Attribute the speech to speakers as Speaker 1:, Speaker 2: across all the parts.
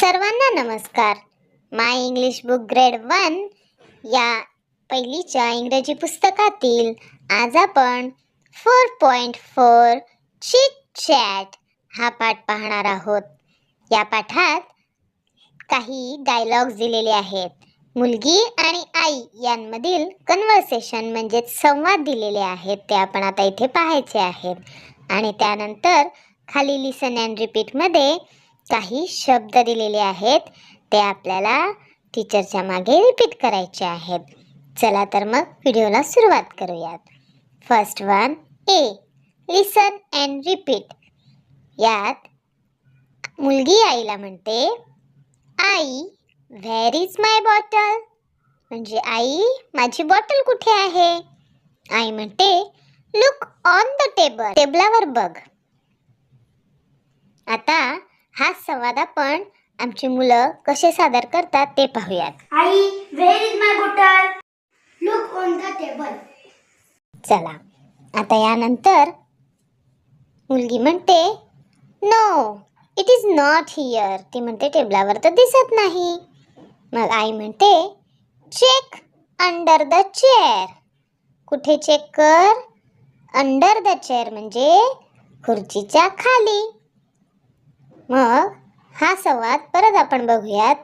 Speaker 1: सर्वांना नमस्कार. My English book grade one या पहिलीच्या इंग्रजी पुस्तकातील आज आपण four point four chit chat हा पाठ पाहणार आहोत. या पाठात काही डायलॉग्स दिलेले आहेत. मुलगी आणि आई यांमधील कन्व्हर्सेशन म्हणजेच संवाद दिलेले आहेत ते आपण आता इथे पाहायचे आहेत. आणि त्यानंतर खाली लिसन अँड रिपीटमध्ये काही शब्द दिलेले आहेत ते आपल्याला टीचरच्या मागे रिपीट करायचे आहेत. चला तर मग व्हिडिओला सुरुवात करूयात. First one A listen and repeat यात मुलगी आईला म्हणते आई व्हेर इज माय बॉटल म्हणजे आई माझी बॉटल कुठे आहे? आई म्हणते लुक ऑन द टेबल टेबलावर बघ. आता हा संवाद आपण आमची मुलं कसे सादर करतात ते पाहूयात.
Speaker 2: आई where is my bottle? Look on the table.
Speaker 1: चला आता यानंतर मुलगी म्हणते no it is not here ती म्हणते टेबलावर तर दिसत नाही. मग आई म्हणते चेक अंडर द चेअर कुठे चेक कर? अंडर द चेअर म्हणजे खुर्चीच्या खाली. मग हा संवाद परत आपण बघूयात.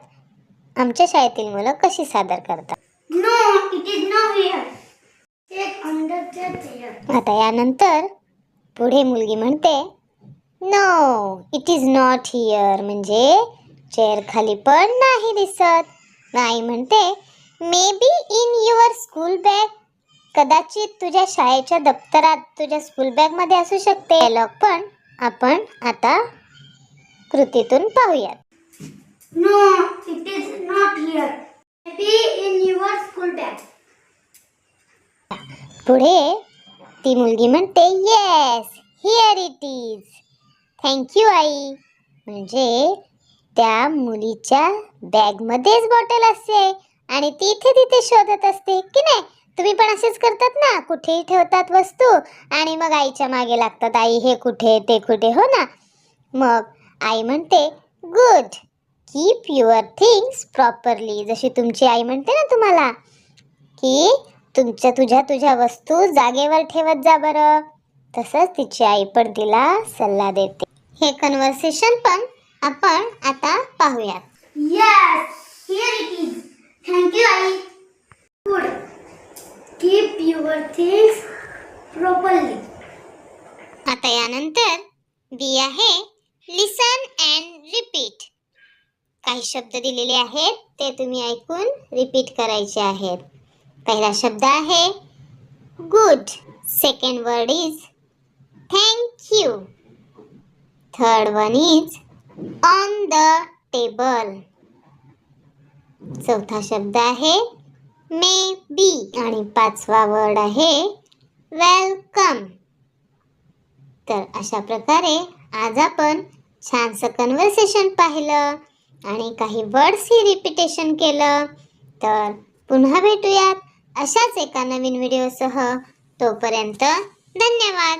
Speaker 1: आमच्या शाळेतील मुलं कशी सादर करतात? आता यानंतर पुढे मुलगी म्हणते no it is not here म्हणजे चेअर खाली पण नाही दिसत. नाही म्हणते maybe in your school bag कदाचित तुझ्या शाळेच्या दप्तरात तुझ्या स्कूल बॅगमध्ये असू शकते. डायलॉग पण आपण आता कृतीतून पाहूयात.
Speaker 2: No it is not here. Maybe in your school bag.
Speaker 1: पुढे ती मुलगी म्हणते yes here it is thank you आई. म्हणजे त्या मुलीच्या बॅगमध्येच बॉटल असते आणि ती इथे तिथे शोधत असते की नाही? तुम्ही पण असेच करतात ना? कुठेही ठेवतात वस्तू आणि मग आईच्या मागे लागतात आई हे कुठे ते कुठे? हो ना? मग आई म्हणते good keep your things properly जशी तुमची आई म्हणते ना तुम्हाला की तुमच्या तुझ्या तुझ्या वस्तू जागेवर ठेवत जा बरं. तसंच तिची आई पण तिला सल्ला देते. हे कन्व्हर्सेशन पण आपण आता पाहूयात.
Speaker 2: आई. Properly.
Speaker 1: आता यानंतर बी आहे लिसन अँड रिपीट काही शब्द दिलेले आहेत ते तुम्ही ऐकून रिपीट करायचे आहेत. पहिला शब्द आहे good second word is thank you third one is on the table चौथा शब्द आहे मे बी आणि पाचवा वर्ड आहे वेलकम तर अशा प्रकारे आज आपण छानसं कन्व्हर्सेशन पाहिलं आणि काही वर्ड्सही रिपिटेशन केलं. तर पुन्हा भेटूयात अशाच एका नवीन व्हिडिओसह तोपर्यंत धन्यवाद.